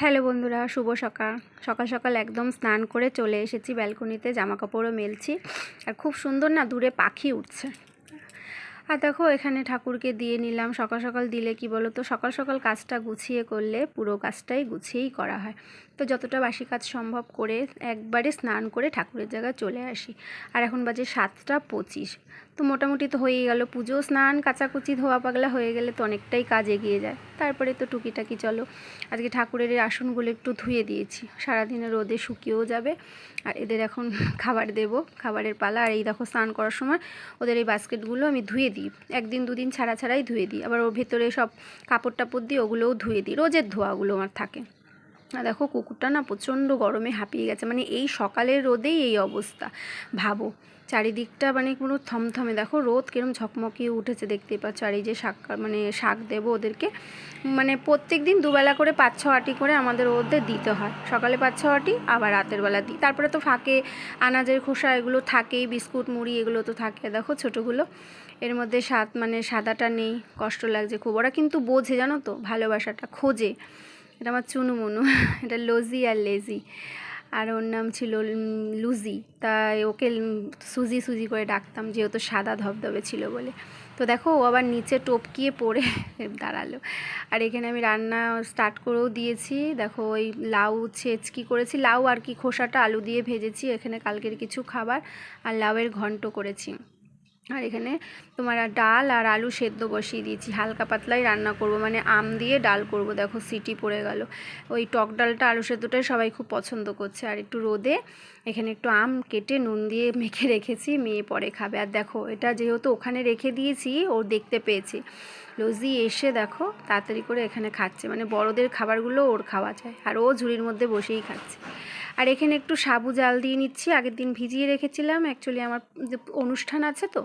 Hello বন্ধুরা, শুভ সকাল। সকাল সকাল একদম স্নান করে চলে এসেছি, ব্যালকনিতে জামা কাপড়ও মেলছি। আর খুব সুন্দর না, দূরে পাখি উঠছে। আর দেখো, এখানে ঠাকুরকে দিয়ে নিলাম। সকাল সকাল দিলে কি বলো তো সকাল সকাল কাজটা গুছিয়ে করলে পুরো কাজটাই গুছিয়েই করা হয়। তো যতটা বাসি কাজ সম্ভব করে একবারে স্নান করে ঠাকুরের জায়গায় চলে আসি। আর এখন বাজে সাতটা পঁচিশ। তো মোটামুটি তো হয়েই গেল। পুজো, স্নান, কাচাকুচি, ধোয়া পাগলা হয়ে গেলে তো অনেকটাই কাজ এগিয়ে যায়। তারপরে তো টুকিটাকি চলো। আজকে ঠাকুরের আসনগুলো একটু ধুয়ে দিয়েছি। সারাদিনে রোদে শুকিয়েও যাবে। আর এদের এখন খাবার দেব, খাবারের পালা। আর এই দেখো স্নান করার সময় ওদের এই বাস্কেটগুলো আমি ধুয়ে দিই। একদিন দুদিন ছাড়া ছাড়াই ধুয়ে দিই। আবার ওর ভেতরে সব কাপড় টাপড় দিয়ে ওগুলোও ধুয়ে দিই। রোজের ধোয়াগুলো আমার থাকে। আর দেখো কুকুরটা না প্রচণ্ড গরমে হাঁপিয়ে গেছে। মানে এই সকালের রোদেই এই অবস্থা। ভাবো, চারিদিকটা মানে কোনো থমথমে। দেখো রোদ কিরম ঝকমকিয়ে উঠেছে, দেখতেই পাচ্ছ। আর এই যে শাক মানে শাক দেবো ওদেরকে মানে প্রত্যেক দিন দুবেলা করে পাঁচ ছ আটি করে আমাদের ওদের দিতে হয়। সকালে পাঁচ ছ আটি, আবার রাতের বেলা দিই। তারপরে তো ফাঁকে আনাজের খোসা এগুলো থাকেই, বিস্কুট, মুড়ি এগুলো তো থাকে। দেখো ছোটোগুলো, এর মধ্যে স্বাদ মানে সাদাটা নেই, কষ্ট লাগছে খুব। ওরা কিন্তু বোঝে জানো তো, ভালোবাসাটা, খোঁজে। এটা আমার চুনুমুনু এটা লজি আর লেজি। আর ওর নাম ছিল লুজি। তাই ওকে সুজি সুজি করে ডাকতাম, যেহেতু সাদা ধবধবে ছিল বলে। তো দেখো, ও আবার নিচে টপকিয়ে পড়ে দাঁড়াল। আর এখানে আমি রান্না স্টার্ট করেও দিয়েছি। দেখো, ওই লাউ ছেচকি করেছি। লাউ আর কি খোসাটা আলু দিয়ে ভেজেছি। এখানে কালকের কিছু খাবার। আর লাউয়ের ঘন্ট করেছি। আর এখানে তোমার ডাল আর আলু সেদ্ধ বসিয়ে দিয়েছি। হালকা পাতলাই রান্না করব মানে আম দিয়ে ডাল করব। দেখো সিটি পড়ে গেল। ওই টক ডালটা, আলু সেদ্ধটাই সবাই খুব পছন্দ করছে। আর একটু রোদে এখানে একটু আম কেটে নুন দিয়ে মেখে রেখেছি, মেয়ে পরে খাবে। আর দেখো, এটা যেহেতু ওখানে রেখে দিয়েছি ও দেখতে পেয়েছি। লজি এসে দেখো তাড়াতাড়ি করে এখানে খাচ্ছে। মানে বড়দের খাবারগুলো ওর খাওয়া যায়। আর ও ঝুড়ির মধ্যে বসেই খাচ্ছে। আর এখানে একটু সাবু জাল দিয়ে নিচ্ছি। আগের দিন ভিজিয়ে রেখেছিলাম। অ্যাকচুয়ালি আমার যে অনুষ্ঠান আছে তো,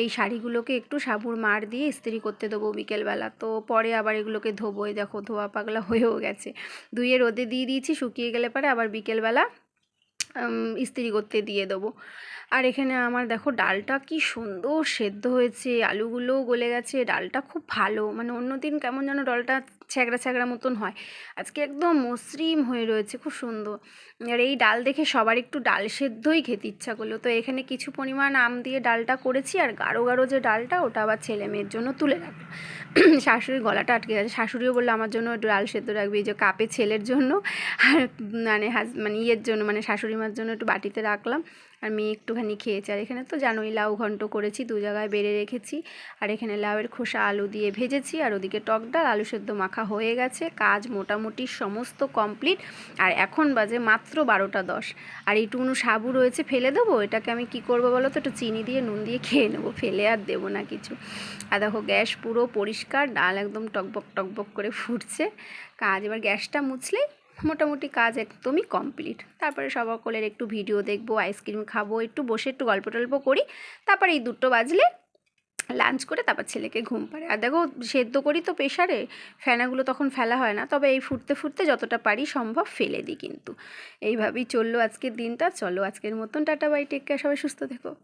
এই শাড়িগুলোকে একটু সাবুর মার দিয়ে ইস্ত্রি করতে দেবো বিকেলবেলা। তো পরে আবার এগুলোকে ধোবো। দেখো, ধোয়া পাগলা হয়েও গেছে। ধুয়ে রোদে দিয়ে দিয়েছি, শুকিয়ে গেলে পরে আবার বিকেলবেলা ইস্ত্রি করতে দিয়ে দেবো। আর এখানে আমার দেখো, ডালটা কি সুন্দর সেদ্ধ হয়েছে। আলুগুলোও গলে গেছে। ডালটা খুব ভালো। মানে অন্য দিন কেমন যেন ডালটা ছ্যাঁকড়া ছ্যাঁকড়া মতন হয়। আজকে একদম মসৃণ হয়ে রয়েছে, খুব সুন্দর। আর এই ডাল দেখে সবার একটু ডাল সেদ্ধই খেতে ইচ্ছা করল। তো এখানে কিছু পরিমাণ আম দিয়ে ডালটা করেছি, আর গাঢ় গাঢ় যে ডালটা ওটা আবার ছেলে মেয়ের জন্য তুলে রাখল শাশুড়ির গলাটা আটকে গেছে। শাশুড়িও বলল, আমার জন্য একটু ডাল সেদ্ধ রাখবি, এই যে কাপে ছেলের জন্য। আর মানে হাজ মানে ইয়ের জন্য মানে শাশুড়ি মার জন্য একটু বাটিতে রাখলাম। আর মেয়ে একটুখানি খেয়েছে। আর এখানে তো জানোই লাউ ঘন্ট করেছি, দু জায়গায় বেড়ে রেখেছি। আর এখানে লাউয়ের খোসা আলু দিয়ে ভেজেছি। আর ওদিকে টক ডাল, আলু সেদ্ধ মাখা হয়ে গেছে, কাজ মোটামুটি সমস্ত কমপ্লিট আর এখন বাজে মাত্র বারোটা দশ। আর এইটুকুনো সাবু রয়েছে, ফেলে দেবো? এটাকে আমি কি করব বলো তো? একটু চিনি দিয়ে, নুন দিয়ে খেয়ে নেব, ফেলে আর দেবো না কিছু। আর দেখো, গ্যাস পুরো পরিষ্কার, ডাল একদম টকবক টকবক করে ফুটছে। কাজ, এবার গ্যাসটা মুছলেই মোটামুটি কাজ একদমই কমপ্লিট তারপরে সকলের একটু ভিডিও দেখব আইসক্রিম খাব, একটু বসে একটু গল্প টল্প করি। তারপরে এই দুটো বাজলে লাঞ্চ করে তারপর ছেলেকে ঘুম পাড়ে। আর দেখো, সেদ্ধ করি তো প্রেশারে ফেনাগুলো তখন ফেলা হয় না। তবে এই ফুটতে ফুটতে যতটা পারি সম্ভব ফেলে দিই কিন্তু। এইভাবেই চলল আজকের দিনটা। চলো আজকের মতন, টাটা বাই টেক কেয়ার সবাই সুস্থ থেকো।